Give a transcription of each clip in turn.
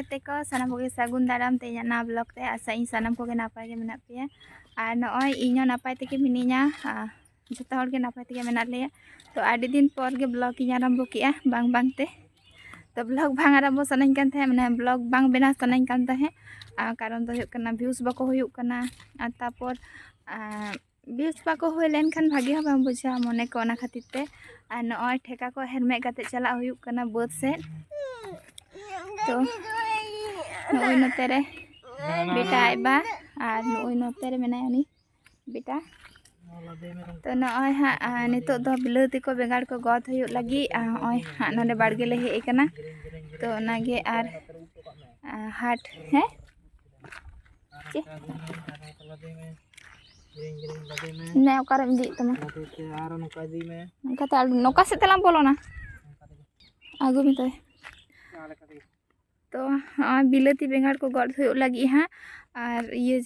जते को सामान को सागुन दाराम तेज ब्लग से आशा इन सामान को नापाय मे पे नगर इन नपाय तक मिनिना जोगे नपाय तक मे ले तो दिन पर ब्लग इन आरंभ के बांग बांग ते तो ब्लग बांग आरंभ सनाई कान मैं ब्लग बांग बना सनाई कान कारण तो भ्यूज बाको तपर ब्यूज बाको लेन भागे बम बुझे मने को खातिर ते ठेका को हेरमे चला बद से तो nuoi notere beta iba ah nuoi notere mena ya ini beta. To nuoi ha ah nito do tiko begar ko god lagi. Ah nuoi ha nade barge lehe ikana to ar hat he? Ce ne okar mdi tama nuka tal nuka setelan polona agu mitai Terima kasih. से ना में तो तो हाँ बिलाती बेगाड़ को गद हुई लगी हाँ और ये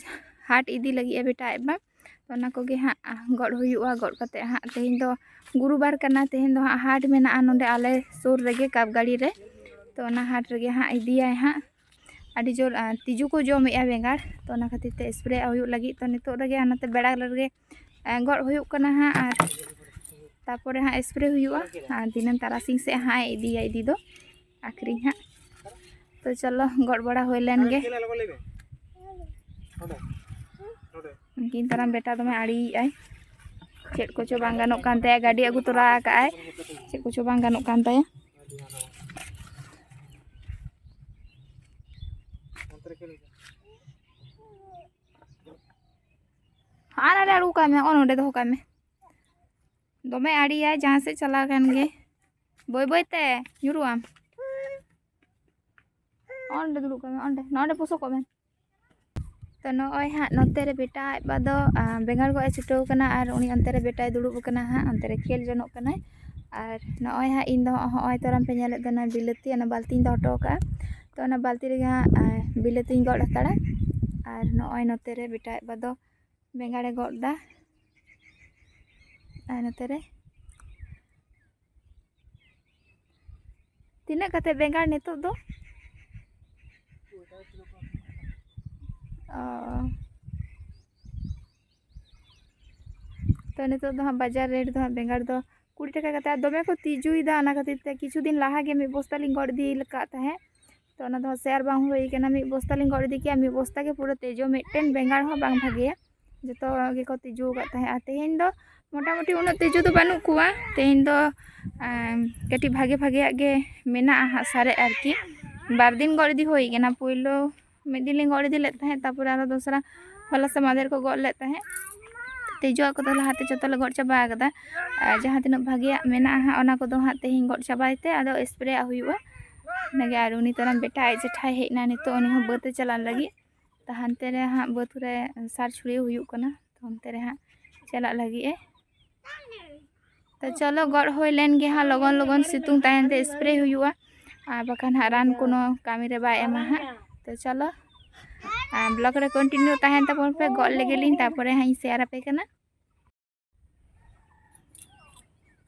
हाट इदी लगी बेटा एबा तो ना हाँ गड हुआ गड कते हाँ। तेहन गुरुबार करना, तेहन दो हाँ हाट मेना नोडे आले सुर रेगे काप गाड़ी रे। तो ना हाट रेगे हाँ इदिया हाँ। अड़ी ज़ोर तिजू को जमे बेगाड़ तो ना खातिर ते स्प्रे लगी। तो नितो रेगे हानाते बेड़ा रेगे हुई कना हाँ और हाँ स्प्रे हुआ हाँ से हाँ हाँ तो चलो गड़ बड़ा हो लेन गे उनकिन ताराम बेटा दमे आड़ी आय चेक को चो बांग गानोक कान ताया गाड़ी अगु तोरा चेक को चो बांग गानोक कान ताया हाँ। ना अड़ू का में और नोडे दो का में दमे आड़ी आय जहाँ से चला कान गे बय बय ते तो नॉय हाँ नोते रे बेटा आइबा दो बेगाड़ को छुटो कना और उनी अंते रे बेटा दुड़ुब कना हाँ अंते रे खेल कना और नॉय हाँ इन दो हॉय तोराम पे नेले दना बिलती अना बाल्टी दो हटो का तो अना रे हाँ बिलती गड़ हताड़ा और नॉय नोते रे बेटा ᱛᱚ ᱱᱤᱛᱚᱜ ᱫᱚ ᱦᱟᱸᱜ ᱵᱟᱡᱟᱨ ᱨᱮᱴ ᱫᱚ ᱦᱟᱸᱜ ᱵᱮᱸᱜᱟᱲ ᱫᱚ ᱠᱩᱲᱤ ᱴᱟᱠᱟ ᱠᱟᱛᱮ ᱟᱨ ᱫᱚᱢᱮ ᱠᱚ ᱛᱤᱡᱩᱭᱮᱫᱟ ᱚᱱᱟ ᱠᱷᱟᱹᱛᱤᱨ ᱛᱮ ᱠᱤᱪᱷᱩ ᱫᱤᱱ ᱞᱟᱦᱟᱜᱮ ᱢᱤᱫ ᱵᱚᱥᱛᱟ ᱞᱤᱧ ᱜᱚᱫ ᱤᱫᱤ ᱟᱠᱟᱫ ᱛᱟᱦᱮᱸᱫ ᱛᱚ ᱚᱱᱟ ᱫᱚ ᱦᱟᱸᱜ ᱥᱮᱭᱟᱨ ᱵᱟᱝ ᱦᱩᱭ ᱠᱟᱱᱟ ᱢᱤᱫ ᱵᱚᱥᱛᱟᱞᱤᱧ ᱜᱚᱫ ᱤᱫᱤ ᱠᱮᱭᱟ ᱢᱤᱫ ᱵᱚᱥᱛᱟ ᱜᱮ ᱯᱩᱨᱟᱹ ᱛᱮᱡᱚ ᱢᱤᱫᱴᱮᱱ ᱵᱮᱸᱜᱟᱲ ᱦᱚᱸ ᱵᱟᱝ ᱵᱷᱟᱜᱮᱭᱟ ᱡᱚᱛᱚ ᱜᱮᱠᱚ ᱛᱤᱡᱩ ᱟᱠᱟᱫ ᱛᱟᱦᱮᱸᱫ ᱟᱨ ᱛᱮᱦᱮᱧ ᱫᱚ ᱢᱚᱴᱟᱢᱩᱴᱤ ᱩᱱᱟᱹᱜ ᱛᱤᱡᱩ ᱫᱚ ᱵᱟᱹᱱᱩᱜ ᱠᱚᱣᱟ ᱛᱮᱦᱮᱧ ᱫᱚ ᱠᱟᱹᱴᱤᱡ ᱵᱷᱟᱜᱮ ᱵᱷᱟᱜᱮᱭᱟᱜ ᱜᱮ ᱢᱮᱱᱟᱜᱼᱟ ᱦᱟᱸᱜ ᱥᱟᱨᱮᱡ ᱟᱨᱠᱤ हा बार दिन गड़ दी होई केना पुइलो मिद दिन गड़ दी लेत तहे तापर हला से मादेर को गड़ लेत तहे तेजो को लहाते जो गड़ चाबा कदा जहाँ तीन भागे हाँ हाँ तेहिन गड़ चाबाते आदो स्प्रे हुआ नागे और उनी तरह बेटा आज जेठा हेना नितो हो बते चलान लगी तो हानते रे हाँ बत रे सार छुड़े हुई कना तो हानते हाँ चला लगी तो चलो गड़ हो लेन गे ᱟᱨ ᱵᱟᱠᱷᱟᱱ ᱦᱟᱸᱜ ᱨᱟᱱ ᱠᱳᱱᱳ ᱠᱟᱹᱢᱤ ᱨᱮ ᱵᱟᱭ ᱮᱢᱟ ᱦᱟᱸᱜ ᱛᱚ ᱪᱚᱞᱚ ᱵᱞᱚᱜᱽ ᱨᱮ ᱠᱚᱱᱴᱤᱱᱤᱭᱩ ᱛᱟᱦᱮᱱ ᱛᱟᱵᱚᱱ ᱯᱮ ᱜᱚᱫ ᱞᱮᱜᱮᱞᱤᱧ ᱛᱟᱨᱯᱚᱨᱮ ᱦᱟᱸᱜ ᱤᱧ ᱥᱮᱭᱟᱨ ᱟᱯᱮ ᱠᱟᱱᱟ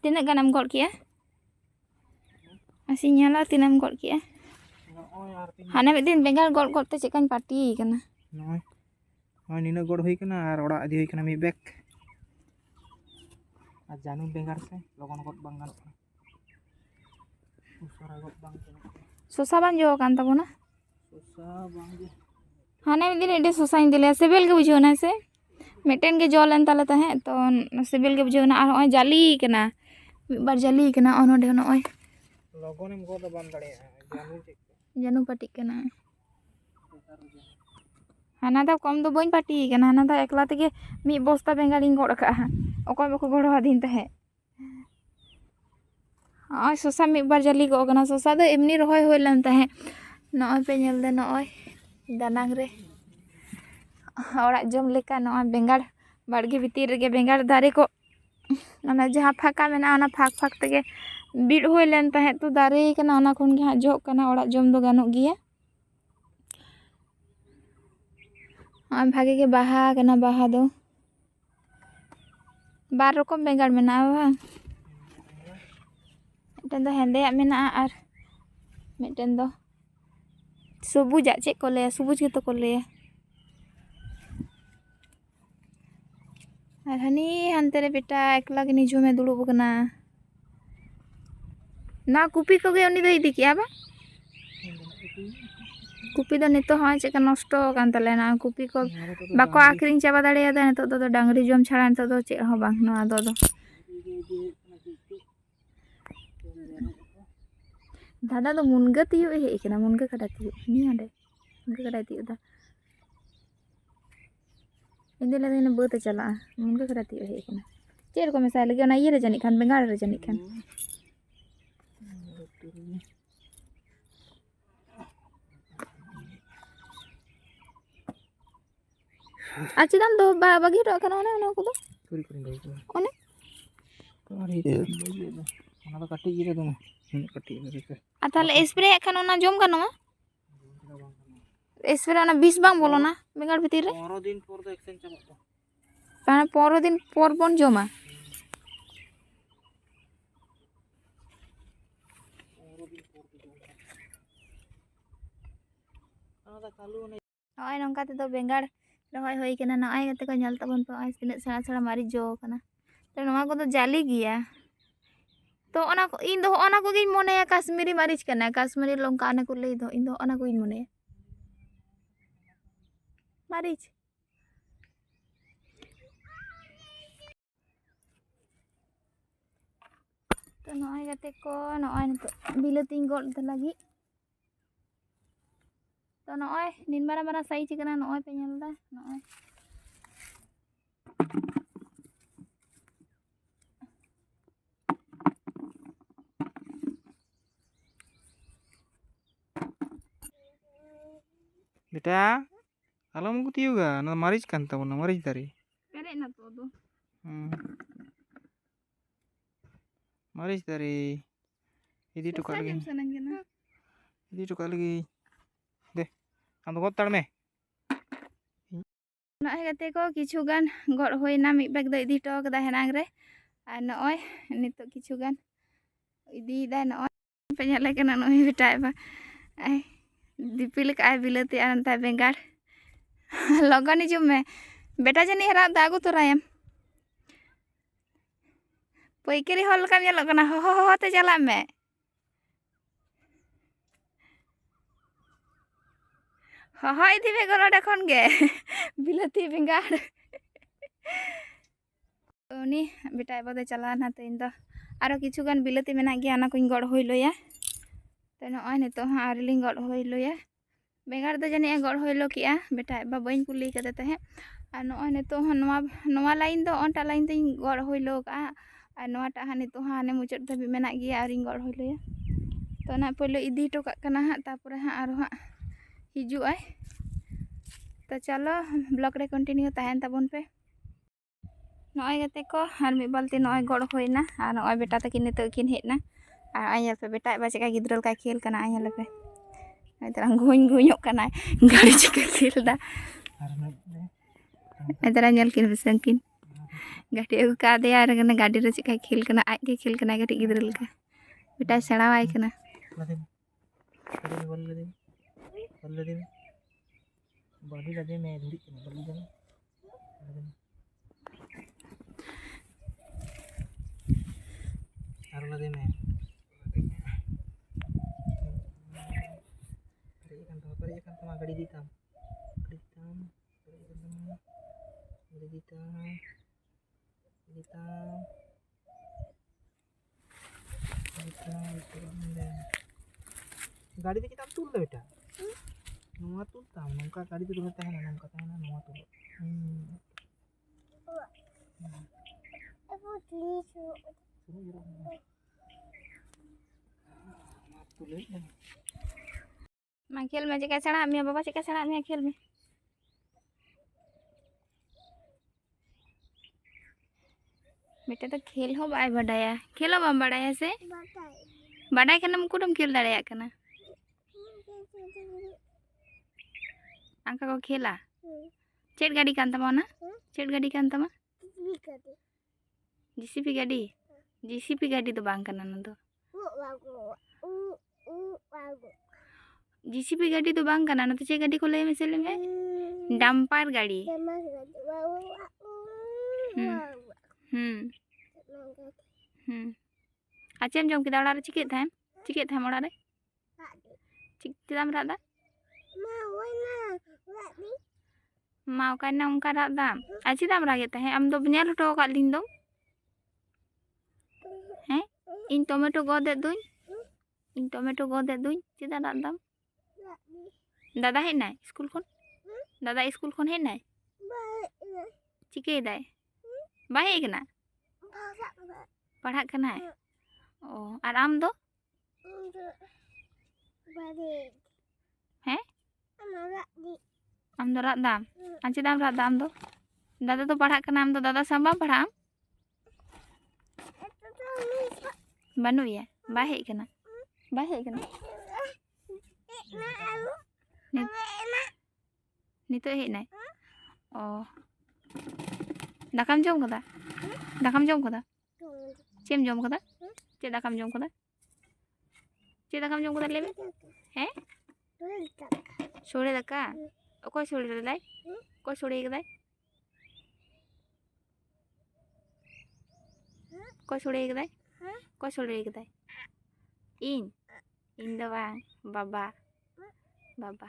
ᱛᱤᱱᱟᱹᱜ ᱜᱟᱱᱮᱢ ᱜᱚᱫ ᱠᱮᱜᱼᱟ ᱢᱟᱥᱮᱧ ᱧᱮᱞᱟ ᱛᱤᱱᱟᱹᱜ ᱮᱢ ᱜᱚᱫ ᱠᱮᱜᱼᱟ ᱦᱟᱱᱮ ᱢᱤᱫ ᱫᱤᱱ ᱵᱮᱸᱜᱟᱲ ᱜᱚᱫ ᱜᱚᱫ ᱛᱮ ᱪᱮᱫᱠᱟᱧ ᱯᱟᱴᱤᱭ ᱠᱟᱱᱟ ᱱᱚᱜᱼᱚᱭ ᱱᱚᱜᱼᱚᱭ ᱱᱤᱱᱟᱹᱜ ᱜᱚᱫ ᱦᱩᱭ ᱠᱟᱱᱟ ᱟᱨ ᱚᱲᱟᱜ ᱤᱫᱤ ᱦᱩᱭ ᱠᱟᱱᱟ ᱢᱤᱫ ᱵᱮᱜᱽ ᱟᱨ ᱡᱟᱹᱱᱩᱢ ᱵᱮᱸᱜᱟᱲ ᱥᱮ ᱞᱚᱜᱚᱱ ᱜᱚᱫ ᱵᱟᱝ ᱜᱟᱱᱚᱜ ᱠᱟᱱᱟ सोसा बन जो कान तबोना सोसा बन जे हाने दिन एडे सोसा इन दिले सिबिल के बुझोना से मेटेन के जोलन ताले त है तो सिबिल के बुझोना और ओय जाली केना बार जाली केना ओनो ढे ओनो ओय लोगों ने मुगो त बन दड़े जानू जानू पटी हाँ हाना त कम दो बइन पटी केना हाना त एकला त के मी बस्ता बेंगाली गोड़का ओको बको गोड़वा दिन त है हाँ सोसा मिद बार जाली गो कना सोसा दो एमनी नॉय पे नेल दानांग रे ओड़ा जम लेका नॉय बेंगाड़ बाड़गे भीतर रेगे बेंगाड़ दारे को जहाँ फाका मेना ओना फाक फाक तेगे बिड़ तहे तो दारे कना ओना खन गे हाँ कना ओड़ा जम दो हाँ भागे के बाहा कना बाहा दो मिटन दो हेंदे आ मेना आ और मिटन दो ᱢᱤᱫᱴᱮᱱ ᱫᱚ चेक को ले ᱞᱟᱹᱭᱟ ᱥᱚᱵᱩᱡ तो को ले और हनी हंते रे बेटा एकला के निजू में दुड़ब कना ना कुपी को गे उनी दो इदी किया बा कुपी तो नितो हाँ चेक नष्ट कान तले ना कुपी को बाको आखरिंग चाबा दाड़े दने तो दो डांगरी जोम छाड़ा तो दो चेक हो बांग ना दो दो ᱫᱟᱫᱟ ᱫᱚ ᱢᱩᱱᱜᱟᱹ ᱛᱤᱭᱳᱜ ᱮ ᱦᱮᱡ ᱟᱠᱟᱱᱟ ᱢᱩᱱᱜᱟᱹ ᱠᱟᱰᱟ ᱛᱤᱭᱳᱜ ᱱᱤᱭᱟᱹ ᱚᱸᱰᱮ ᱢᱩᱱᱜᱟᱹ ᱠᱟᱰᱟᱭ ᱛᱤᱭᱳᱜ ᱮᱫᱟ ᱤᱧ ᱫᱚ ᱞᱟᱹᱭᱫᱟ ᱵᱟᱹᱫ ᱮ ᱪᱟᱞᱟᱜᱼᱟ ᱢᱩᱱᱜᱟᱹ ᱠᱟᱰᱟ ᱛᱤᱭᱳᱜ ᱦᱮᱡ ᱟᱠᱟᱱᱟ ᱪᱮᱫ ᱨᱮᱠᱚ ᱢᱮᱥᱟᱭ ᱞᱟᱹᱜᱤᱫ ᱚᱱᱟ ᱤᱭᱟᱹ ᱨᱮ ᱡᱟᱹᱱᱤᱡ ᱠᱷᱟᱱ ᱵᱮᱸᱜᱟᱲ ᱨᱮ ᱡᱟᱹᱱᱤᱡ ᱠᱷᱟᱱ ᱟᱨ ᱪᱮᱫᱟᱜ ᱫᱚ ᱵᱟᱹᱜᱤ ᱦᱚᱴᱚ ᱠᱟᱱᱟ ᱚᱱᱮ ᱚᱱᱟ ᱠᱚᱫᱚ ᱪᱩᱨᱤ ᱠᱚᱨᱮᱧ ᱫᱚᱦᱚ ᱠᱟᱫᱟ ᱚᱱᱮ ᱚᱠᱟᱨᱮ ᱵᱟᱹᱜᱤᱭᱟᱜ ᱫᱚ ᱚᱱᱟ ᱫᱚ ᱠᱟᱹᱴᱤᱡ ᱜᱤᱫᱽᱨᱟᱹ ᱫᱚ ᱩᱱᱟᱹᱜ ᱠᱟᱹᱴᱤᱡ ᱜᱤᱫᱽᱨᱟᱹ ᱠᱚ ᱟᱨ ᱛᱟᱦᱞᱮ ᱮᱥᱯᱨᱮᱭᱟᱜ ᱠᱷᱟᱱ ᱚᱱᱟ ᱡᱚᱢ ᱜᱟᱱᱚᱜᱼᱟ ᱮᱥᱯᱨᱮ ᱚᱱᱟ ᱵᱤᱥ ᱵᱟᱝ ᱵᱚᱞᱚᱱᱟ ᱵᱮᱸᱜᱟᱲ ᱵᱷᱤᱛᱤᱨ ᱨᱮ ᱯᱚᱱᱨᱚ ᱫᱤᱱ ᱯᱚᱨ ᱫᱚ ᱮᱠᱥᱮᱱ ᱪᱟᱵᱟᱜ ᱫᱚ ᱯᱚᱱᱨᱚ ᱫᱤᱱ ᱯᱚᱨ ᱵᱚᱱ ᱡᱚᱢᱟ ᱱᱚᱜᱼᱚᱭ ᱱᱚᱝᱠᱟ ᱛᱮᱫᱚ ᱵᱮᱸᱜᱟᱲ ᱨᱚᱦᱚᱭ ᱦᱩᱭ ᱠᱟᱱᱟ ᱱᱚᱜᱼᱚᱭ ᱜᱟᱛᱮ ᱠᱚ ᱧᱮᱞ ᱛᱟᱵᱚᱱ ᱯᱮ ᱱᱚᱜᱼᱚᱭ ᱛᱤᱱᱟᱹᱜ ᱥᱮᱬᱟ ᱥᱮᱬᱟ ᱢᱟᱨᱤ ᱡᱚ ᱠᱟᱱᱟ ᱛᱚ ᱱᱚᱣᱟ ᱠᱚᱫᱚ ᱡᱟᱞᱤ ᱜᱮᱭᱟ ᱛᱚ ᱚᱱᱟ ᱠᱚ ᱤᱧ ᱫᱚ ᱦᱚᱸᱜᱼᱚ ᱱᱟ ᱠᱚᱜᱮᱧ ᱢᱚᱱᱮᱭᱟ ᱠᱟᱥᱢᱤᱨᱤ ᱢᱟᱹᱨᱤᱪ ᱠᱟᱱᱟ ᱠᱟᱥᱢᱤᱨᱤ ᱞᱚᱝᱠᱟ ᱚᱱᱟ ᱠᱚ ᱞᱟᱹᱭ ᱫᱚ ᱤᱧ ᱫᱚ ᱚᱱᱟ ᱠᱚᱧ ᱢᱚᱱᱮᱭᱟ ᱢᱟᱹᱨᱤᱪ ᱛᱚ ᱱᱚᱜᱼᱚᱭ ᱜᱟᱛᱮ ᱠᱚ ᱱᱚᱜᱼᱚᱭ ᱱᱤᱛᱚᱜ ᱵᱤᱞᱟᱹᱛᱤᱧ ᱜᱚᱫ ᱞᱟᱹᱜᱤᱫ ᱛᱚ ᱱᱚᱜᱼᱚᱭ ᱱᱤᱱ ᱢᱟᱨᱟᱝ ᱢᱟᱨᱟᱝ ᱥᱟᱭᱤᱡ ᱠᱟᱱᱟ ᱱᱚᱜᱼᱚᱭ ᱯᱮ ᱧᱮᱞ ᱮᱫᱟ ᱱᱚᱜᱼᱚᱭ Beda. Kalau mau juga ga, maris kan tahu nama maris dari. Kare na tu tu. Hmm. Maris dari. Ini tukar lagi. Ini tukar lagi. Deh, anu kotor me. Nah, kata kau kicu kan, gol hoi nama ibag dari di toh dah enangre. Anu oi, ini tu kicu kan. Ini dah anu oi. Penyalakan anu ibitai pa. Ay. दिपिल का बिलती आनता बेंगाड़ लगन हजू में बेटा जानी हर दागू तोरायम पैकारी हल का लगना हहते चला में हह इदीपे गलडे खन गे बिलती बेंगाड़ उनी बेटा बदे चलाना तो इन दो और किचुगान बिलती मेना गया को गड़ हुई लया ᱛᱚ ᱱᱚᱜᱼᱚᱭ ᱱᱤᱛᱚᱜ ᱦᱚᱸ ᱟᱹᱣᱨᱤᱞᱤᱧ ᱜᱚᱫ ᱦᱩᱭᱞᱩᱭᱟ ᱵᱮᱸᱜᱟᱲ ᱫᱚ ᱡᱟᱹᱱᱤᱡ ᱮ ᱜᱚᱫ ᱦᱩᱭᱞᱩ ᱠᱮᱜᱼᱟ ᱵᱮᱴᱟ ᱮᱵᱟ ᱵᱟᱹᱧ ᱠᱩᱞᱤ ᱠᱟᱫᱮ ᱛᱟᱦᱮᱸᱫ ᱟᱨ ᱱᱚᱜᱼᱚᱭ ᱱᱤᱛᱚᱜ ᱦᱚᱸ ᱱᱚᱣᱟ ᱱᱚᱣᱟ ᱞᱟᱭᱤᱱ ᱫᱚ ᱚᱱᱴᱟᱜ ᱞᱟᱭᱤᱱ ᱛᱤᱧ ᱜᱚᱫ ᱦᱩᱭᱞᱩ ᱠᱟᱜᱼᱟ ᱟᱨ ᱱᱚᱣᱟᱴᱟᱜ ᱦᱟᱸᱜ ᱱᱤᱛᱚᱜ ᱦᱚᱸ ᱦᱟᱱᱮ ᱢᱩᱪᱟᱹᱫ ᱫᱷᱟᱹᱵᱤᱡ ᱢᱮᱱᱟᱜ ᱜᱮᱭᱟ ᱟᱹᱣᱨᱤᱧ ᱜᱚᱫ ᱦᱩᱭᱞᱩᱭᱟ ᱛᱚ ᱚᱱᱟ ᱯᱳᱭᱞᱳ ᱤᱫᱤ ᱦᱚᱴᱚ ᱠᱟᱜ ᱠᱟᱱᱟ ᱦᱟᱸᱜ ᱛᱟᱨᱯᱚᱨᱮ ᱦᱟᱸᱜ ᱟᱨᱚ ᱦᱟᱸᱜ ᱦᱤᱡᱩᱜ ᱟᱭ ᱛᱚ ᱪᱚᱞᱚ ᱵᱞᱚᱜ ᱨᱮ ᱠᱚᱱᱴᱤᱱᱤᱭᱩ ᱛᱟᱦᱮᱱ ᱛᱟᱵᱚᱱ ᱯᱮ ᱱᱚᱜᱼᱚᱭ ᱜᱟᱛᱮ ᱠᱚ ᱟᱨ ᱢᱤᱫ ᱵᱟᱞᱛᱤ ᱱᱚᱜᱼᱚᱭ ᱜᱚᱫ ᱦᱩᱭᱱᱟ ᱟᱨ ᱱᱚᱜᱼᱚᱭ ᱵᱮᱴᱟ ᱛᱟᱹᱠᱤᱱ ᱱᱤᱛᱚᱜ ᱠᱤᱱ ᱦᱮᱡ ᱮᱱᱟ ᱟᱨ ᱧᱮᱞ ᱯᱮ ᱵᱮᱴᱟᱭ ᱵᱟ ᱪᱮᱠᱟ ᱜᱤᱫᱽᱨᱟᱹ ᱞᱮᱠᱟᱭ ᱠᱷᱮᱞ ᱠᱟᱱᱟ ᱟᱨ ᱧᱮᱞ ᱯᱮ ᱟᱫᱨᱟ ᱜᱩᱧ ᱜᱩᱧᱚᱜ ᱠᱟᱱᱟᱭ ᱜᱟᱹᱲᱤ ᱪᱮᱠᱟ ᱠᱷᱮᱞᱫᱟ ᱟᱫᱨᱟ ᱧᱮᱞ ᱠᱤᱱ ᱯᱮ ᱥᱟᱝᱠᱤᱱ ᱜᱟᱹᱰᱤ ᱟᱹᱜᱩ ᱠᱟᱫᱮᱭᱟ ᱟᱨ ᱠᱟᱱᱟ ᱜᱟᱹᱰᱤ ᱨᱮ ᱪᱮᱠᱟᱭ ᱠᱷᱮᱞ ᱠᱟᱱᱟ ᱟᱡ ᱜᱮ ᱠᱷᱮᱞ ᱠᱟᱱᱟᱭ ᱠᱟᱹᱴᱤᱡ ᱜᱤᱫᱽᱨᱟᱹ ᱞᱮᱠᱟ ᱵᱮᱴᱟᱭ ᱥᱮᱬᱟᱣᱟᱭ ᱠᱟᱱᱟ ᱵᱚᱞ ᱞᱮᱫᱮ ᱵᱚᱞ ᱞᱮᱫᱮ ᱵᱚᱞ ᱠᱟᱱᱟ ᱵᱚᱞ ᱞᱮᱫᱮ আর লাগে tama, pari ikan tama, gadi ditam. Gadi ditam, pari ikan tama. Gadi ditam. Gadi ditam. Gadi ditam, itu benda. গাড়ি থেকে তাম তুললো এটা নোয়া তুলতাম নৌকা গাড়িতে তুলে থাকে না নৌকা থাকে না নোয়া তুলো হুম Mang khel mai chika sada mi baba chika sada mi khel mi Beta to khel ho bai badaya khel ho bam badaya se badai kana mukudam khel daraya kana Angka ko khela Chet gadi kanta ma na Chet gadi kanta ma JCP gadi JCP gadi Di bang kana na to Oh JCB ગાડી તો બાંગ કના તો છે ગાડી ખોલે એમ સેલે મે dumper ગાડી હમ હમ আচ্ছা আমি জমকে দাঁড়া চিকে থাম চিকে থাম ওড়া রে চিকতে দাম রাদা মা ওকার না ওকা রাদা আছি আচ্ছা, দাম রাগে তাহে হ্যাঁ, আম দো নেল হটো কাল দিন দো। হ্যাঁ ইন টমেটো গদে দুই ইন টমেটো গদে দুই চিদা রাদাম दादा है ना स्कूल दादा स्कूल खन है ना? चिके दाय बाय है पढ़ा है? हैं रात दाम। आंची दाम दाम दादा तो पढ़ा दादा संभा पढ़ा बनुया बाय ᱱᱤᱛᱚᱜ ᱦᱮᱡ ᱱᱟᱭ ᱚ ᱫᱟᱠᱟᱢ ᱡᱚᱢ ᱠᱟᱫᱟ ᱫᱟᱠᱟᱢ ᱡᱚᱢ ᱠᱟᱫᱟ ᱪᱮᱫ ᱮᱢ ᱡᱚᱢ ᱠᱟᱫᱟ ᱪᱮᱫ ᱫᱟᱠᱟᱢ ᱡᱚᱢ ᱠᱟᱫᱟ ᱪᱮᱫ ᱫᱟᱠᱟᱢ ᱡᱚᱢ ᱠᱟᱫᱟ ᱞᱟᱹᱭ ᱢᱮ ᱦᱮᱸ ᱥᱚᱲᱮ ᱫᱟᱠᱟ ᱚᱠᱚᱭ ᱥᱚᱲᱮ ᱞᱮᱫᱟᱭ ᱚᱠᱚᱭ ᱥᱚᱲᱮ ᱠᱟᱫᱟᱭ ᱚᱠᱚᱭ ᱥᱚᱲᱮ ᱠᱟᱫᱟᱭ ᱚᱠᱚᱭ ᱥᱚᱲᱮ ᱠᱟᱫᱟᱭ ᱤᱧ ᱤᱧ ᱫᱚ ᱵᱟᱝ ᱵᱟᱵᱟ বাবা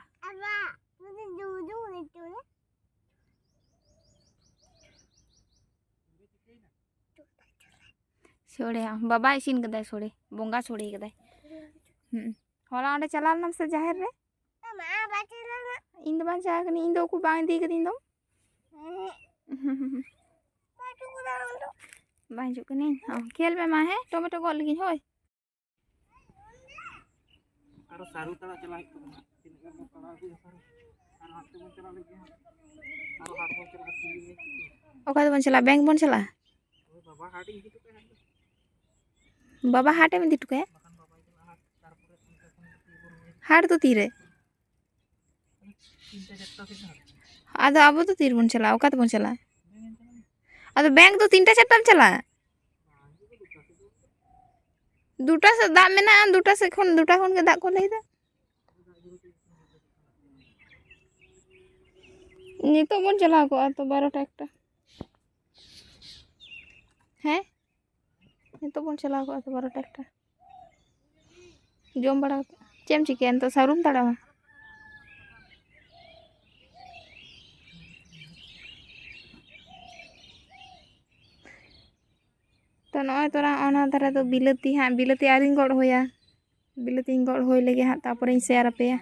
ᱥᱚᱲᱮ ᱵᱟᱵᱟ ᱤᱥᱤᱱ ᱠᱟᱫᱟᱭ ᱥᱚᱲᱮ ᱵᱚᱸᱜᱟ ᱥᱚᱲᱮ ᱠᱟᱫᱟᱭ ᱦᱚᱞᱟ ᱚᱸᱰᱮ ᱪᱟᱞᱟᱣ ᱞᱮᱱᱟᱢ ᱥᱮ ᱡᱟᱦᱮᱨ ᱨᱮ ᱤᱧ ᱫᱚ ᱵᱟᱝ ᱪᱟᱞᱟᱣ ᱠᱟᱹᱱᱟᱹᱧ ᱤᱧ ᱫᱚ ᱩᱠᱩ ᱵᱟᱝ ᱤᱫᱤ ᱠᱟᱹᱫᱤᱧ ᱫᱚ ᱵᱟᱝ ᱦᱤᱡᱩᱜ ᱠᱟᱹᱱᱟᱹᱧ ᱠᱷᱮᱞ ᱢᱮ ᱢᱟ ᱦᱮᱸ ᱴᱚᱢᱮᱴᱳ ᱜᱚᱫ ᱞᱟᱹᱜᱤᱫ ᱦᱳᱭ ᱟᱨᱚ ᱥᱟᱹᱨᱩ ᱛᱟᱲᱟ ᱪᱟᱞᱟᱜ ᱦᱩᱭᱩᱜ ᱛᱟᱵᱚᱱᱟ ᱚᱠᱟ ᱫᱚᱵᱚᱱ ᱪᱟᱞᱟᱜᱼᱟ ᱵᱮᱝᱠ ᱵᱚᱱ ᱪᱟᱞᱟᱜᱼᱟ ᱵᱟᱵᱟ ᱦᱟᱴ ᱮᱢ ᱤᱫᱤ ᱦᱚᱴᱚ ᱠᱟᱭᱟ ᱦᱟᱴ ᱫᱚ ᱛᱤᱨᱮ ᱟᱫᱚ ᱟᱵᱚ ᱫᱚ ᱛᱤᱨ ᱵᱚᱱ ᱪᱟᱞᱟᱜᱼᱟ ᱚᱠᱟ ᱛᱮᱵᱚᱱ ᱪᱟᱞᱟᱜᱼᱟ ᱟᱫᱚ ᱵᱮᱝᱠ ᱫᱚ ᱛᱤᱱᱴᱟ ᱪᱟᱨᱴᱟᱢ ᱪᱟᱞᱟᱜᱼᱟ ᱫᱩᱴᱟ ᱥᱮᱫ ᱫᱟᱜ ᱢᱮᱱᱟᱜᱼᱟ ᱫᱩᱴᱟ ᱥᱮᱫ ᱠᱷᱚᱱ ᱫᱩᱴᱟ ᱠᱷᱚᱱ ᱜᱮ ᱫᱟᱜ ᱠᱚ ᱞᱟᱹᱭᱫᱟ ini tuh mau jalan kok atau baru tekta he ini tuh mau jalan kok atau baru tekta jom pada jam jika itu sarung tada ma tanah itu orang anak tada tuh bilet di ha bilet di aring kod hoya bilet di ingkod hoya lagi ha tapering sehara ya?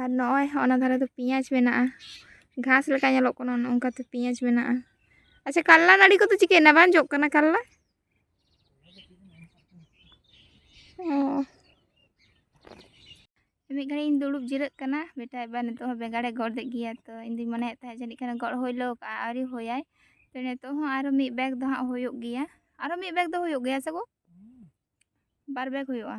ᱟᱨ ᱱᱚᱜᱼᱚᱭ ᱚᱱᱟ ᱫᱷᱟᱨᱮ ᱫᱚ ᱯᱮᱸᱭᱟᱡᱽ ᱢᱮᱱᱟᱜᱼᱟ ᱜᱷᱟᱥ ᱞᱮᱠᱟ ᱧᱮᱞᱚᱜ ᱠᱟᱱᱟ ᱚᱱᱠᱟᱛᱮ ᱯᱮᱸᱭᱟᱡᱽ ᱢᱮᱱᱟᱜᱼᱟ ᱟᱪᱪᱷᱟ ᱠᱟᱞᱞᱟ ᱱᱟᱹᱲᱤ ᱠᱚᱫᱚ ᱪᱤᱠᱟᱹᱭᱮᱱᱟ ᱵᱟᱝ ᱡᱚᱜ ᱠᱟᱱᱟ ᱠᱟᱞᱞᱟ ᱚ ᱢᱤᱫ ᱜᱷᱟᱹᱲᱤᱡ ᱤᱧ ᱫᱩᱲᱩᱵ ᱡᱤᱨᱟᱹᱜ ᱠᱟᱱᱟ ᱵᱮᱴᱟ ᱮᱵᱟᱨ ᱱᱤᱛᱚᱜ ᱦᱚᱸ ᱵᱮᱸᱜᱟᱲᱮ ᱜᱚᱫ ᱜᱮᱭᱟ ᱛᱚ ᱤᱧᱫᱩᱧ ᱢᱚᱱᱮᱭᱮᱫ ᱛᱟᱦᱮᱸᱫ ᱡᱟᱹᱱᱤᱡ ᱠᱷᱟᱱ ᱜᱚᱫ ᱦᱩᱭ ᱞᱟᱹᱜ ᱠᱟᱜᱼᱟ ᱟᱹᱣᱨᱤ ᱦᱩᱭᱟᱭ ᱛᱚ ᱱᱤᱛᱚᱜ ᱦᱚᱸ ᱟᱨᱚ ᱢᱤᱫ ᱵᱮᱜᱽ ᱫᱚ ᱦᱟᱸᱜ ᱦᱩᱭᱩᱜ ᱜᱮᱭᱟ ᱟᱨᱚ ᱢᱤᱫ ᱵᱮᱜᱽ ᱫᱚ ᱦᱩᱭᱩᱜ ᱜᱮᱭᱟ ᱥᱮ ᱜᱚ ᱵᱟᱨ ᱵᱮᱜᱽ ᱦᱩᱭᱩᱜᱼᱟ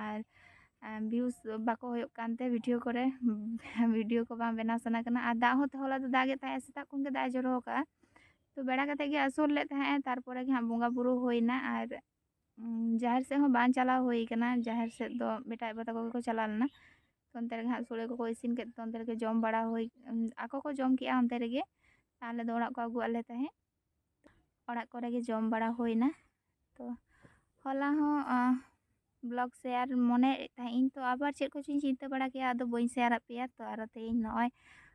ᱟᱨ ᱵᱷᱤᱭᱩᱥ ᱵᱟᱠᱚ ᱦᱩᱭᱩᱜ ᱠᱟᱱᱛᱮ ᱵᱷᱤᱰᱤᱭᱳ ᱠᱚᱨᱮ ᱵᱷᱤᱰᱤᱭᱳ ᱠᱚ ᱵᱟᱝ ᱵᱮᱱᱟᱣ ᱥᱟᱱᱟ ᱠᱟᱱᱟ ᱟᱨ ᱫᱟᱜ ᱦᱚᱸ ᱦᱚᱞᱟ ᱫᱚ ᱫᱟᱜᱮᱫ ᱛᱟᱦᱮᱸᱜ ᱥᱮᱛᱟᱜ ᱠᱷᱚᱱ ᱜᱮ ᱫᱟᱜ ᱮ ᱡᱚᱨᱚ ᱟᱠᱟᱜᱼᱟ ᱛᱚ ᱵᱮᱲᱟ ᱠᱟᱛᱮ ᱜᱮ ᱟᱹᱥᱩᱞ ᱞᱮᱫ ᱛᱟᱦᱮᱸᱜ ᱛᱟᱨᱯᱚᱨᱮ ᱜᱮ ᱦᱟᱸᱜ ᱵᱚᱸᱜᱟ ᱵᱩᱨᱩ ᱦᱩᱭᱱᱟ ᱟᱨ ᱡᱟᱦᱮᱨ ᱥᱮᱫ ᱦᱚᱸ ᱵᱟᱝ ᱪᱟᱞᱟᱣ ᱦᱩᱭ ᱠᱟᱱᱟ ᱡᱟᱦᱮᱨ ᱥᱮᱫ ᱫᱚ ᱵᱮᱴᱟ ᱟᱭᱳ ᱛᱟᱠᱚ ᱜᱮᱠᱚ ᱪᱟᱞᱟᱣ ᱞᱮᱱᱟ ᱛᱚ ᱚᱱᱛᱮ ᱨᱮᱜᱮ ᱦᱟᱸᱜ ᱥᱳᱲᱮ ᱠᱚᱠᱚ ᱤᱥᱤᱱ ᱠᱮᱫ ᱛᱮ ᱚᱱᱛᱮ ᱨᱮᱜᱮ ᱡᱚᱢ ᱵᱟᱲᱟ ᱦᱩᱭ ᱟᱠᱚ ᱠᱚ ᱡᱚᱢ ᱠᱮᱜᱼᱟ ᱚᱱᱛᱮ ᱨᱮᱜᱮ ᱟᱞᱮ ᱫᱚ ᱚᱲᱟᱜ ᱠᱚ ᱟᱹᱜᱩ ᱟᱫ ᱞᱮ ᱛᱟᱦᱮᱸᱫ ᱚᱲᱟᱜ ᱠᱚᱨᱮ ᱜᱮ ᱡᱚᱢ ᱵᱟᱲᱟ ᱦᱩᱭᱱᱟ ᱛᱚ ᱦᱚᱞᱟ ᱦᱚᱸ ᱵᱞᱚᱜ ᱥᱮᱭᱟᱨ ᱢᱚᱱᱮᱭᱮᱫ ᱛᱟᱦᱮᱸᱫ ᱤᱧ ᱛᱚ ᱟᱵᱟᱨ ᱪᱮᱫ ᱠᱚᱪᱚᱧ ᱪᱤᱱᱛᱟᱹ ᱵᱟᱲᱟ ᱠᱮᱜᱼᱟ ᱟᱫᱚ ᱵᱟᱹᱧ ᱥᱮᱭᱟᱨᱟᱫ ᱯᱮᱭᱟ ᱛᱚ ᱟᱨᱚ ᱛᱮᱦᱮᱧ ᱱᱚᱜᱼᱚᱭ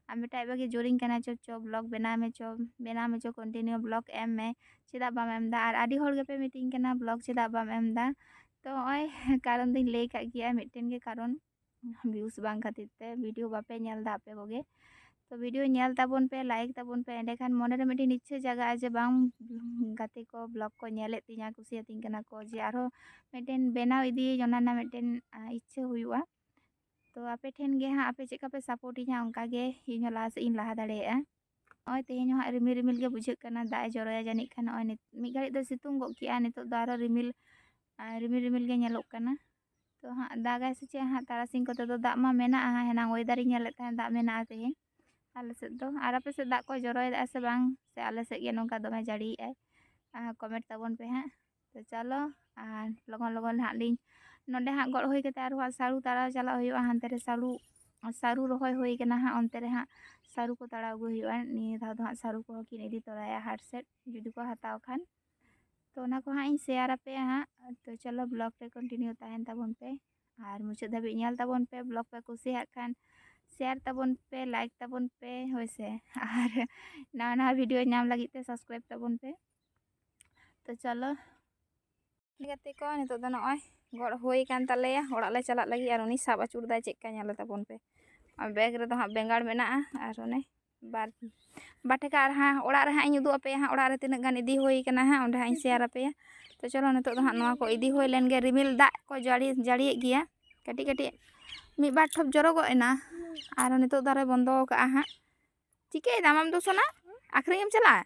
ᱟᱢ ᱵᱮᱴᱟ ᱟᱡ ᱵᱟᱜᱮ ᱡᱳᱨᱤᱧ ᱠᱟᱱᱟ ᱪᱚ ᱪᱚ ᱵᱞᱚᱜ ᱵᱮᱱᱟᱣ ᱢᱮ ᱪᱚ ᱵᱮᱱᱟᱣ ᱢᱮ ᱪᱚ ᱠᱚᱱᱴᱤᱱᱤᱭᱩ ᱵᱞᱚᱜ ᱮᱢ ᱢᱮ ᱪᱮᱫᱟᱜ ᱵᱟᱢ ᱮᱢᱫᱟ ᱟᱨ ᱟᱹᱰᱤ ᱦᱚᱲ ᱜᱮᱯᱮ ᱢᱤᱛᱟᱹᱧ ᱠᱟᱱᱟ ᱵᱞᱚᱜ ᱪᱮᱫᱟᱜ ᱵᱟᱢ ᱮᱢᱫᱟ ᱛᱚ ᱱᱚᱜᱼᱚᱭ ᱠᱟᱨᱚᱱ ᱫᱚᱧ ᱞᱟᱹᱭ ᱠᱟᱜ ᱜᱮᱭᱟ ᱢᱤᱫᱴᱮᱱ ᱜᱮ ᱠᱟᱨᱚᱱ ᱵᱷᱤᱭᱩᱥ ᱵᱟᱝ ᱠᱷᱟᱹᱛᱤᱨ ᱛᱮ ᱵᱷᱤᱰᱤᱭᱳ ᱵᱟᱯᱮ ᱧᱮᱞ ᱮᱫᱟ ᱟᱯᱮ ᱠᱚᱜᱮ ᱛᱚ ᱵᱷᱤᱰᱤᱭᱳ ᱧᱮᱞ ᱛᱟᱵᱚᱱ ᱯᱮ ᱞᱟᱭᱤᱠ ᱛᱟᱵᱚᱱ ᱯᱮ ᱮᱸᱰᱮᱠᱷᱟᱱ ᱢᱚᱱᱮᱨᱮ ᱢᱤᱫᱴᱮᱱ ᱤᱪᱪᱷᱟᱹ ᱡᱟᱜᱟᱜᱼᱟ ᱡᱮ ᱵᱟᱝ ᱜᱟᱛᱮ ᱠᱚ ᱵᱞᱚᱜ ᱠᱚ ᱧᱮᱞᱮᱫ ᱛᱤᱧᱟᱹ ᱠᱩᱥᱤᱭᱟᱛᱤᱧ ᱠᱟᱱᱟ ᱠᱚ ᱡᱮ ᱟᱨᱦᱚᱸ ᱢᱤᱫᱴᱮᱱ ᱵᱮᱱᱟᱣ ᱤᱫᱤᱭᱟᱹᱧ ᱚᱱᱟ ᱨᱮᱱᱟᱜ ᱢᱤᱫᱴᱮᱱ ᱤᱪᱪᱷᱟᱹ ᱦᱩᱭᱩᱜᱼᱟ ᱛᱚ ᱟᱯᱮ ᱴᱷᱮᱱ ᱜᱮ ᱦᱟᱸᱜ ᱟᱯᱮ ᱪᱮᱫᱠᱟ ᱯᱮ ᱥᱟᱯᱳᱨᱴᱤᱧᱟ ᱚᱱᱠᱟ ᱜᱮ ᱤᱧ ᱦᱚᱸ ᱞᱟᱦᱟ ᱥᱮᱫ ᱤᱧ ᱞᱟᱦᱟ ᱫᱟᱲᱮᱭᱟᱜᱼᱟ ᱱᱚᱜᱼᱚᱭ ᱛᱮᱦᱮᱧ ᱦᱚᱸ ᱦᱟᱸᱜ ᱨᱤᱢᱤᱞ ᱨᱤᱢᱤᱞ ᱜᱮ ᱵᱩᱡᱷᱟᱹᱜ ᱠᱟᱱᱟ ᱫᱟᱜ ᱮ ᱡᱚᱨᱚᱭᱟ ᱡᱟᱹᱱᱤᱡ ᱠᱷᱟᱱ ᱱᱚᱜᱼᱚᱭ ᱢᱤᱫ ᱜᱷᱟᱹᱲᱤᱡ ᱫᱚ ᱥᱤᱛᱩᱝ ᱜᱚᱫ ᱠᱮᱜᱼᱟ ᱱᱤᱛᱚᱜ ᱫᱚ ᱟᱨᱦᱚᱸ ᱨᱤᱢᱤᱞ ᱨᱤᱢᱤᱞ ᱨᱤᱢᱤᱞ ᱜᱮ ᱧᱮᱞᱚᱜ ᱠᱟᱱᱟ ᱛᱚ ᱦᱟᱸᱜ ᱫᱟᱜᱟᱭ ᱥᱮ ᱪᱮᱫ ᱦᱟᱸᱜ ᱛᱟᱨᱟᱥᱤᱧ ᱠᱚᱛᱮ ᱫᱚ ᱫᱟᱜ ᱢᱟ ᱢᱮᱱᱟᱜᱼᱟ ᱦᱮᱱᱟᱝ ᱳᱭᱮᱫᱟᱨᱤᱧ ᱧᱮᱞᱮᱫ ᱛᱟᱦᱮᱸᱫ ᱫᱟᱜ ᱢᱮᱱᱟᱜᱼᱟ ᱛᱮᱦᱮᱧ ᱟᱞᱮ ᱥᱮᱫ ᱫᱚ ᱟᱨ ᱟᱯᱮ ᱥᱮᱫ ᱫᱟᱜ ᱠᱚᱭ ᱡᱚᱨᱚᱭᱮᱫᱟ ᱥᱮ ᱵᱟᱝ ᱥᱮ ᱟᱞᱮ ᱥᱮᱫ ᱜᱮ ᱱᱚᱝᱠᱟ ᱫᱚᱢᱮ ᱡᱟᱹᱲᱤᱭᱮᱜᱼᱟᱭ ᱠᱚᱢᱮᱱᱴ ᱛᱟᱵᱚᱱ ᱯᱮ ᱦᱟᱸᱜ ᱛᱚ ᱪᱚᱞᱚ ᱟᱨ ᱞᱚᱜᱚᱱ ᱞᱚᱜᱚᱱ ᱦᱟᱸᱜ ᱞᱤᱧ ᱱᱚᱸᱰᱮ ᱦᱟᱸᱜ ᱜᱚᱫ ᱦᱩᱭ ᱠᱟᱛᱮᱫ ᱟᱨᱦᱚᱸ ᱥᱟᱹᱨᱩ ᱛᱟᱲᱟᱣ ᱪᱟᱞᱟᱜ ᱦᱩᱭᱩᱜᱼᱟ ᱦᱟᱱᱛᱮ ᱨᱮ ᱥᱟᱹᱨᱩ ᱥᱟᱹᱨᱩ ᱨᱚᱦᱚᱭ ᱦᱩᱭ ᱠᱟᱱᱟ ᱦᱟᱸᱜ ᱚᱱᱛᱮ ᱨᱮ ᱦᱟᱸᱜ ᱥᱟᱹᱨᱩ ᱠᱚ ᱛᱟᱲᱟᱣ ᱟᱹᱜᱩ ᱦᱩᱭᱩᱜᱼᱟ ᱱᱤᱭᱟᱹ ᱫᱷᱟᱣ ᱫᱚ ᱦᱟᱸᱜ ᱥᱟᱹᱨᱩ ᱠᱚᱦᱚᱸ ᱠᱤᱱ ᱤᱫᱤ ᱛᱚᱨᱟᱭᱟ ᱦᱟᱴ ᱥᱮᱫ ᱡᱩᱫᱤ ᱠᱚ ᱦᱟᱛᱟᱣ ᱠᱷᱟᱱ ᱛᱚ ᱚᱱᱟ ᱠᱚ ᱦᱟᱸᱜ ᱤᱧ ᱥᱮᱭᱟᱨ ᱟᱯᱮᱭᱟ ᱦᱟᱸᱜ ᱛᱚ ᱪᱚᱞᱚ ᱵᱞᱚᱜ ᱨᱮ ᱠᱚᱱᱴᱤᱱᱤᱭᱩ ᱛᱟᱦᱮᱱ ᱛᱟᱵᱚᱱ ᱯᱮ ᱟᱨ ᱢᱩᱪᱟᱹᱫ ᱫᱷᱟᱹᱵᱤᱡ ᱧᱮᱞ ᱛᱟᱵᱚᱱ ᱯᱮ ᱵᱞᱚᱜ ᱯᱮ ᱠᱩᱥᱤᱭᱟᱜ ᱠᱷᱟᱱ ᱥᱮᱭᱟᱨ ᱛᱟᱵᱚᱱ ᱯᱮ ᱞᱟᱭᱤᱠ ᱛᱟᱵᱚᱱ ᱯᱮ ᱦᱳᱭ ᱥᱮ ᱟᱨ ᱱᱟᱣᱟ ᱱᱟᱣᱟ ᱵᱷᱤᱰᱤᱭᱳ ᱧᱟᱢ ᱞᱟᱹᱜᱤᱫ ᱛᱮ ᱥᱟᱵᱥᱠᱨᱟᱭᱤᱵ ᱛᱟᱵᱚᱱ ᱯᱮ ᱛᱚ ᱪᱚᱞᱚ ᱜᱟᱛᱮ ᱠᱚ ᱱᱤᱛᱚᱜ ᱫᱚ ᱱᱚᱜᱼᱚᱭ ᱜᱚᱫ ᱦᱩᱭ ᱠᱟᱱ ᱛᱟᱞᱮᱭᱟ ᱚᱲᱟᱜ ᱞᱮ ᱪᱟᱞᱟᱜ ᱞᱟᱹᱜᱤᱫ ᱟᱨ ᱩᱱᱤ ᱥᱟᱵ ᱟᱹᱪᱩᱨ ᱫᱟᱭ ᱪᱮᱫᱠᱟ ᱧᱮᱞ ᱛᱟᱵᱚᱱ ᱯᱮ ᱵᱮᱜᱽ ᱨᱮᱫᱚ ᱦᱟᱸᱜ ᱵᱮᱸᱜᱟᱲ ᱢᱮᱱᱟᱜᱼᱟ ᱟᱨ ᱚᱱᱮ ᱵᱟᱨ ᱵᱟᱨ ᱴᱟᱠᱟ ᱟᱨ ᱦᱟᱸᱜ ᱚᱲᱟᱜ ᱨᱮ ᱦᱟᱸᱜ ᱤᱧ ᱩᱫᱩᱜ ᱟᱯᱮᱭᱟ ᱦᱟᱸᱜ ᱚᱲᱟᱜ ᱨᱮ ᱛᱤᱱᱟᱹᱜ ᱜᱟᱱ ᱤᱫᱤ ᱦᱩᱭ ᱠᱟᱱᱟ ᱦᱟᱸᱜ ᱚᱸᱰᱮ ᱦᱟᱸᱜ ᱤᱧ ᱥᱮᱭᱟᱨ ᱟᱯᱮᱭᱟ ᱛᱚ ᱪᱚᱞᱚ ᱱᱤᱛᱚᱜ ᱫᱚ ᱦᱟᱸᱜ ᱱᱚᱣᱟ ᱠᱚ ᱤᱫᱤ ᱦᱩᱭ ᱞᱮᱱ ᱜᱮ ᱨᱤᱢᱤᱞ ᱫᱟᱜ ᱠᱚ ᱡᱟᱹᱲᱤ ᱡᱟᱹᱲᱤᱭᱮᱫ ᱜᱮᱭᱟ ᱠᱟᱹᱴᱤᱡ ᱠᱟᱹᱴᱤᱡ ᱢᱤᱫ ᱵᱟᱨ ᱴᱷᱚᱯ ᱡᱚᱨᱚ ᱜᱚᱫ ᱮᱱᱟ ᱟᱨ ᱱᱤᱛᱚᱜ ᱫᱚ ᱟᱨᱚᱭ ᱵᱚᱱᱫᱚ ᱠᱟᱜᱼᱟ ᱦᱟᱸᱜ ᱪᱤᱠᱟᱹᱭ ᱫᱟᱢ ᱟᱢ ᱫᱚ ᱥᱳᱱᱟ ᱟᱹᱠᱷᱨᱤᱧ ᱮᱢ ᱪᱟᱞᱟᱜᱼᱟ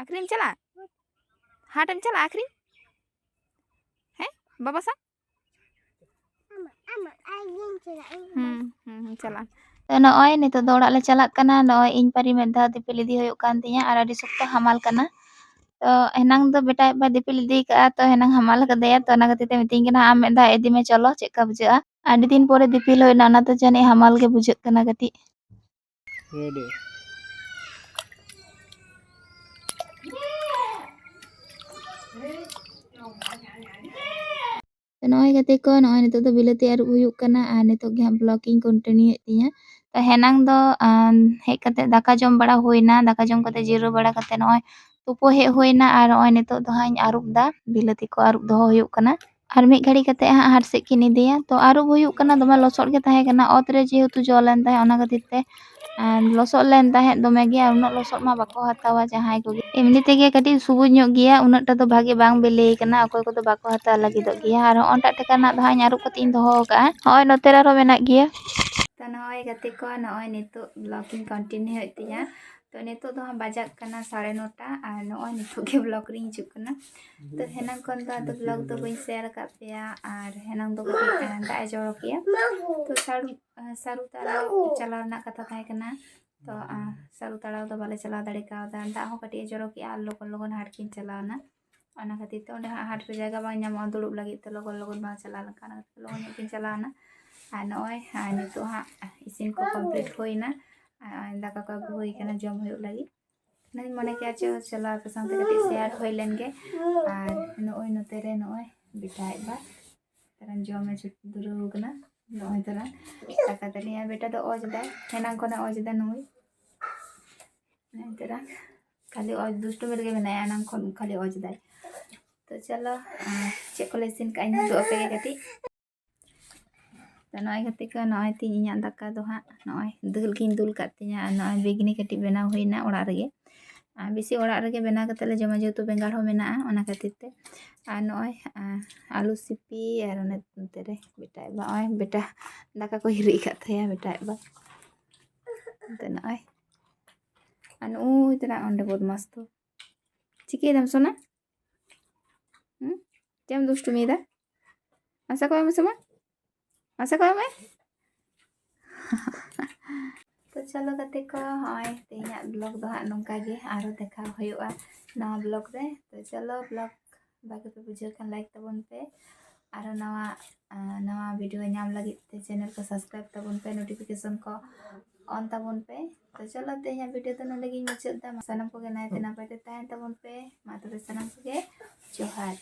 ᱟᱹᱠᱷᱨᱤᱧ ᱮᱢ ᱪᱟᱞᱟᱜᱼᱟ ᱦᱟᱴ ᱮᱢ ᱪᱟᱞᱟᱜᱼᱟ ᱟᱹᱠᱷᱨᱤᱧ ᱦᱮᱸ ᱵᱟᱵᱟ ᱥᱟ ᱦᱩᱸ ᱦᱩᱸ ᱪᱟᱞᱟᱜ ᱛᱚ ᱱᱚᱜᱼᱚᱭ ᱱᱤᱛᱚᱜ ᱫᱚ ᱚᱲᱟᱜ ᱞᱮ ᱪᱟᱞᱟᱜ ᱠᱟᱱᱟ ᱱᱚᱜᱼᱚᱭ ᱤᱧ ᱯᱟᱨᱤ ᱢᱤᱫ ᱫᱷᱟᱣ ᱫᱤᱯᱤᱞ ᱤᱫᱤ ᱦᱩᱭᱩᱜ ᱠᱟᱱ ᱛᱤᱧᱟᱹ ᱟᱨ ᱟᱹᱰᱤ ᱥᱚᱠᱛᱚ ᱦᱟᱢᱟᱞ ᱠᱟᱱᱟ ᱛᱚ ᱦᱮᱱᱟᱝ ᱫᱚ ᱵᱮᱴᱟ ᱵᱟ ᱫᱤᱯᱤᱞ ᱤᱫᱤ ᱠᱟᱜᱼᱟ ᱛᱚ ᱦᱮᱱᱟᱝ ᱦᱟᱢᱟᱞ ᱠᱟᱫᱮᱭᱟ ᱛᱚ ᱚᱱᱟ ᱠᱷᱟᱹᱛᱤᱨ ᱛᱮ ᱢᱤᱛᱟᱹᱧ ᱠᱟᱱᱟ ᱟᱢ ᱢᱤᱫ ᱫᱷᱟᱣ ᱤᱫᱤ ᱢᱮ ᱪᱚᱞᱚ ᱪᱮᱫᱠᱟ ᱵᱩᱡᱷᱟᱹᱜᱼᱟ ᱟᱹᱰᱤ ᱫᱤᱱ ᱯᱚᱨᱮ ᱫᱤᱯᱤᱞ ᱦᱩᱭᱱᱟ ᱚᱱᱟᱛᱮ ᱡᱟᱹᱱᱤᱡ ᱦᱟᱢᱟᱞ ᱜᱮ ᱵᱩᱡᱷᱟᱹᱜ ᱠᱟᱱᱟ ᱠᱟᱹᱴᱤᱡ রেডি ᱱᱚᱜᱼᱚᱭ ᱜᱟᱛᱮ ᱠᱚ ᱱᱚᱜᱼᱚᱭ ᱱᱤᱛᱚᱜ ᱫᱚ ᱵᱤᱞᱟᱹᱛᱤ ᱟᱹᱨᱩᱵ ᱦᱩᱭᱩᱜ ᱠᱟᱱᱟ ᱟᱨ ᱱᱤᱛᱚᱜ ᱜᱮ ᱦᱟᱸᱜ ᱵᱞᱚᱜ ᱤᱧ ᱠᱚᱱᱴᱤᱱᱤᱭᱩ ᱮᱫ ᱛᱤᱧᱟᱹ ᱛᱚ ᱦᱮᱱᱟᱝ ᱫᱚ ᱦᱮᱡ ᱠᱟᱛᱮᱜ ᱫᱟᱠᱟ ᱡᱚᱢ ᱵᱟᱲᱟ ᱦᱩᱭᱱᱟ ᱫᱟᱠᱟ ᱡᱚᱢ ᱠᱟᱛᱮᱜ ᱡᱤᱨᱟᱹᱣ ᱵᱟᱲᱟ ᱠᱟᱛᱮᱜ ᱱᱚᱜᱼᱚᱭ ᱛᱩᱯᱩ ᱦᱮᱡ ᱦᱩᱭᱱᱟ ᱟᱨ ᱱᱚᱜᱼᱚᱭ ᱱᱤᱛᱚᱜ ᱫᱚ ᱦᱟᱸᱜ ᱤᱧ ᱟᱹᱨᱩᱵ ᱫᱟ ᱵᱤᱞᱟᱹᱛᱤ ᱠᱚ ᱟᱹᱨᱩᱵ ᱫᱚᱦᱚ ᱦᱩᱭᱩᱜ ᱠᱟᱱᱟ ᱟᱨ ᱢᱤᱫ ᱜᱷᱟᱹᱲᱤ ᱠᱟᱛᱮᱜ ᱦᱟᱸᱜ ᱦᱟᱴ ᱥᱮᱫ ᱠᱤᱱ ᱤᱫᱤᱭᱟ ᱛᱚ ᱟᱹᱨᱩᱵ ᱦᱩᱭᱩᱜ ᱠᱟᱱᱟ ᱫᱚᱢᱮ ᱞᱚᱥᱚᱫ ᱜᱮ ᱛᱟᱦᱮᱸ ᱠᱟᱱᱟ ᱚᱛ ᱨᱮ ᱡᱮᱦᱮᱛᱩ ᱡᱚ ᱞᱮᱱ ᱛᱟᱦᱮᱸ ᱚᱱᱟ ᱠᱷᱟᱹᱛᱤᱨ ᱛᱮ ᱞᱚᱥᱚᱫ ᱞᱮᱱ ᱛᱟᱦᱮᱸᱫ ᱫᱚᱢᱮ ᱜᱮ ᱟᱨ ᱩᱱᱟᱹᱜ ᱞᱚᱥᱚᱫ ᱢᱟ ᱵᱟᱠᱚ ᱦᱟᱛᱟᱣᱟ ᱡᱟᱦᱟᱸᱭ ᱠᱚᱜᱮ ᱮᱢᱱᱤ ᱛᱮᱜᱮ ᱠᱟᱹᱴᱤᱡ ᱥᱩᱵᱩᱡ ᱧᱚᱜ ᱜᱮᱭᱟ ᱩᱱᱟᱹᱜ ᱴᱟ ᱫᱚ ᱵᱷᱟᱜᱤ ᱵᱟᱝ ᱵᱮᱞᱮ ᱠᱟᱱᱟ ᱚᱠᱚᱭ ᱠᱚᱫᱚ ᱵᱟᱠᱚ ᱦᱟᱛᱟᱣ ᱞᱟᱹᱜᱤᱫᱚᱜ ᱜᱮᱭᱟ ᱟᱨ ᱦᱚᱸᱜᱼᱚᱭ ᱴᱟᱜ ᱴᱮᱠᱟᱱᱟᱜ ᱫᱚ ᱦᱟᱸᱜ ᱤᱧ ᱟᱹᱨᱩᱵ ᱠᱟᱛᱮ ᱤᱧ ᱫᱚᱦᱚ ᱠᱟᱜᱼᱟ ᱱᱚᱜᱼᱚᱭ ᱱᱚᱛᱮ ᱨᱮ ᱟᱨᱦᱚᱸ ᱢᱮᱱᱟᱜ ᱜᱮᱭᱟ ᱛᱚ ᱱᱚᱜᱼᱚᱭ ᱜᱟᱛᱮ ᱠᱚ ᱱᱚᱜᱼᱚᱭ ᱱᱤᱛᱚᱜ ᱵᱞᱚᱜ ᱤᱧ ᱠᱚᱱᱴᱤᱱᱤᱭᱩ ᱮᱫ ᱛᱤᱧᱟᱹ ᱛᱚ ᱱᱤᱛᱚᱜ ᱫᱚ ᱦᱟᱸᱜ ᱵᱟᱡᱟᱜ ᱠᱟᱱᱟ ᱥᱟᱲᱮ ᱱᱚᱴᱟ ᱟᱨ ᱱᱚᱜᱼᱚᱭ ᱱᱤᱛᱚᱜ ᱜᱮ ᱵᱞᱚᱜ ᱨᱤᱧ ᱦᱤᱡᱩᱜ ᱠᱟᱱᱟ ᱛᱚ ᱦᱮᱱᱟᱝ ᱠᱷᱚᱱ ᱫᱚ ᱟᱫᱚ ᱵᱞᱚᱜ ᱫᱚ ᱵᱟᱹᱧ ᱥᱮᱭᱟᱨ ᱟᱠᱟᱫ ᱯᱮᱭᱟ ᱟᱨ ᱦᱮᱱᱟᱝ ᱫᱚ ᱠᱟᱹᱴᱤᱡ ᱫᱟᱜ ᱮ ᱡᱚᱨᱚ ᱠᱮᱜᱼᱟ ᱛᱚ ᱥᱟᱹᱨᱩ ᱥᱟᱹᱨᱩ ᱛᱟᱲᱟᱣ ᱪᱟᱞᱟᱣ ᱨᱮᱱᱟᱜ ᱠᱟᱛᱷᱟ ᱛᱟᱦᱮᱸ ᱠᱟᱱᱟ ᱛᱚ ᱥᱟᱹᱨᱩ ᱛᱟᱲᱟᱣ ᱫᱚ ᱵᱟᱞᱮ ᱪᱟᱞᱟᱣ ᱫᱟᱲᱮ ᱠᱟᱣᱫᱟ ᱫᱟᱜ ᱦᱚᱸ ᱠᱟᱹᱴᱤᱡ ᱮ ᱡᱚᱨᱚ ᱠᱮᱜᱼᱟ ᱟᱨ ᱞᱚᱜᱚᱱ ᱞᱚᱜᱚᱱ ᱦᱟᱴ ᱠᱤᱱ ᱪᱟᱞᱟᱣᱱᱟ ᱚᱱᱟ ᱠᱷᱟᱹᱛᱤᱨ ᱛᱮ ᱚᱸᱰᱮ ᱦᱟᱸᱜ ᱦᱟᱴ ᱨᱮ ᱡᱟᱭᱜᱟ ᱵᱟᱝ ᱧᱟᱢᱚᱜᱼᱟ ᱫᱩᱲᱩᱵ ᱞᱟᱹᱜᱤᱫ ᱛᱮ ᱞᱚᱜᱚᱱ ᱞᱚᱜᱚᱱ ᱵᱟᱝ ᱪᱟᱞᱟᱣ ᱞᱮᱱᱠᱷᱟᱱ ᱞᱚᱜᱚᱱ ᱧᱚᱜ ᱠᱤᱱ ᱪᱟᱞᱟᱣᱱᱟ ᱟᱨ ᱱᱚᱜᱼᱚᱭ ᱱᱤᱛᱚᱜ ᱦᱟᱸᱜ ᱤᱥᱤᱱ ᱠᱚ ᱠᱚᱢᱯᱞᱤᱴ ᱦᱩᱭᱱᱟ ᱟᱨ ᱫᱟᱠᱟ ᱠᱚ ᱟᱹᱜᱩ ᱦᱩᱭ ᱠᱟᱱᱟ ᱡᱚᱢ ᱦᱩᱭᱩᱜ ᱞᱟᱹᱜᱤᱫ ᱚᱱᱟᱧ ᱢᱚᱱᱮ ᱠᱮᱜᱼᱟ ᱪᱚ ᱪᱚᱞᱚ ᱟᱯᱮ ᱥᱟᱶᱛᱮ ᱠᱟᱹᱴᱤᱡ ᱥᱮᱭᱟᱨ ᱦᱩᱭ ᱞᱮᱱ ᱜᱮ ᱟᱨ ᱱᱚᱜᱼᱚᱭ ᱱᱚᱛᱮ ᱨᱮ ᱱᱚᱜᱼᱚᱭ ᱵᱮᱴᱟ ᱟᱡ ᱵᱟ ᱛᱟᱨᱟᱧ ᱡᱚᱢᱮ ᱫᱷᱩᱨᱟᱹᱣ ᱠᱟᱱᱟ ᱱᱚᱜᱼᱚᱭ ᱛᱚᱨᱟ ᱫᱟᱠᱟ ᱫᱟᱹᱞᱤᱧ ᱟᱨ ᱵᱮᱴᱟ ᱫᱚ ᱚᱡ ᱫᱟᱭ ᱦᱮᱱᱟᱝ ᱠᱷᱚᱱᱮ ᱚᱡ ᱫᱟ ᱱᱩᱭ ᱱᱚᱜᱼᱚᱭ ᱛᱚᱨᱟ ᱠᱷᱟᱹᱞᱤ ᱚᱡ ᱫᱩᱥᱴᱩᱢᱤ ᱨᱮᱜᱮ ᱢᱮᱱᱟᱭᱟ ᱮᱱᱟᱝ ᱠᱷᱚᱱ ᱠᱷᱟᱹᱞᱤ ᱚᱡ ᱫᱟᱭ ᱛᱚ ᱪᱚᱞᱚ ᱪᱮᱫ ᱠᱚᱞᱮ ᱤᱥᱤᱱ ᱠᱟᱜᱼᱟ ᱤᱧ ᱩᱫᱩᱜ ᱟᱯᱮ ᱜᱮ ᱠᱟᱹᱴᱤᱡ ᱛᱚ ᱱᱚᱜᱼᱚᱭ ᱜᱟᱛᱮ ᱠᱚ ᱱᱚᱜᱼᱚᱭ ᱛᱤᱧ ᱤᱧᱟᱹᱜ ᱫᱟᱠᱟ ᱫᱚ ᱦᱟᱸᱜ ᱱᱚᱜᱼᱚᱭ ᱫᱩᱞ ᱜᱤᱧ ᱫᱩᱞ ᱠᱟᱜ ᱛᱤᱧᱟ ᱟᱨ ᱱᱚᱜᱼᱚᱭ ᱵᱮᱜᱽᱱᱤ ᱠᱟᱹᱴᱤᱡ ᱵᱮᱱᱟᱣ ᱦᱩᱭᱱᱟ ᱚᱲᱟᱜ ᱨᱮᱜᱮ ᱟᱨ ᱵᱮᱥᱤ ᱚᱲᱟᱜ ᱨᱮᱜᱮ ᱵᱮᱱᱟᱣ ᱠᱟᱛᱮᱫ ᱞᱮ ᱡᱚᱢᱟ ᱡᱮᱦᱮᱛᱩ ᱵᱮᱸᱜᱟᱲ ᱦᱚᱸ ᱢᱮᱱᱟᱜᱼᱟ ᱚᱱᱟ ᱠᱷᱟᱹᱛᱤᱨ ᱛᱮ ᱟᱨ ᱱᱚᱜᱼᱚᱭ ᱟᱹᱞᱩ ᱥᱤᱯᱤ ᱟᱨ ᱚᱱᱮ ᱱᱚᱛᱮ ᱨᱮ ᱵᱮᱴᱟ ᱟᱡ ᱵᱟ ᱱᱚᱜᱼᱚᱭ ᱵᱮᱴᱟ ᱫᱟᱠᱟ ᱠᱚ ᱦᱤᱨᱤᱡ ᱠᱟᱜ ᱛᱟᱭᱟ ᱵᱮᱴᱟ ᱟᱡ ᱵᱟ ᱚᱱᱛᱮ ᱱᱚᱜᱼᱚᱭ ᱟᱨ ᱱᱩᱭ ᱛᱚᱨᱟ ᱚᱸᱰᱮ ᱵᱚᱫᱢᱟᱥ ᱫᱚ ᱪᱤᱠᱟᱹᱭ ᱫᱟᱢ ᱥᱳᱱᱟ ᱪᱮᱫ ᱮᱢ ᱫᱩᱥᱴᱩᱢᱤᱭᱫᱟ ᱟᱥᱟ ᱠᱚᱭ ᱢᱮᱥᱮ ᱢᱟ ᱟᱥᱟ ᱠᱚᱭ ᱢᱮ ᱛᱚ ᱪᱚᱞᱚ ᱜᱟᱛᱮ ᱠᱚ ᱦᱚᱸᱜᱼᱚᱭ ᱛᱮᱦᱮᱧᱟᱜ ᱵᱞᱚᱜ ᱫᱚ ᱦᱟᱸᱜ ᱱᱚᱝᱠᱟ ᱜᱮ ᱟᱨᱚ ᱫᱮᱠᱷᱟᱣ ᱦᱩᱭᱩᱜᱼᱟ ᱱᱟᱣᱟ ᱵᱞᱚᱜ ᱨᱮ ᱛᱚ ᱪᱚᱞᱚ ᱵᱞᱚᱜ ᱵᱷᱟᱜᱮ ᱯᱮ ᱵᱩᱡᱷᱟᱹᱣ ᱠᱷᱟᱱ ᱞᱟᱭᱤᱠ ᱛᱟᱵᱚᱱ ᱯᱮ ᱟᱨᱚ ᱱᱟᱣᱟ ᱱᱟᱣᱟ ᱵᱷᱤᱰᱤᱭᱳ ᱧᱟᱢ ᱞᱟᱹᱜᱤᱫ ᱛᱮ ᱪᱮᱱᱮᱞ ᱠᱚ ᱥᱟᱵᱥᱠᱨᱟᱭᱤᱵ ᱛᱟᱵᱚᱱ ᱯᱮ ᱱᱳᱴᱤᱯᱷᱤᱠᱮᱥᱚᱱ ᱠᱚ ᱚᱱ ᱛᱟᱵᱚᱱ ᱯᱮ ᱛᱚ ᱪᱚᱞᱚ ᱛᱮᱦᱮᱧᱟᱜ ᱵᱷᱤᱰᱤᱭᱳ ᱫᱚ ᱱᱚᱸᱰᱮ ᱜᱤᱧ ᱢᱩᱪᱟᱹᱫ ᱫᱟ ᱥᱟᱱᱟᱢ ᱠᱚᱜᱮ ᱱᱟᱭᱛᱮ ᱱᱟᱯᱟᱭ ᱛᱮ ᱛᱟᱦᱮᱱ ᱛᱟᱵᱚᱱ ᱯᱮ ᱢᱟ ᱛᱚᱵᱮ ᱥᱟᱱᱟᱢ ᱠᱚᱜᱮ ᱡᱚᱦᱟᱨ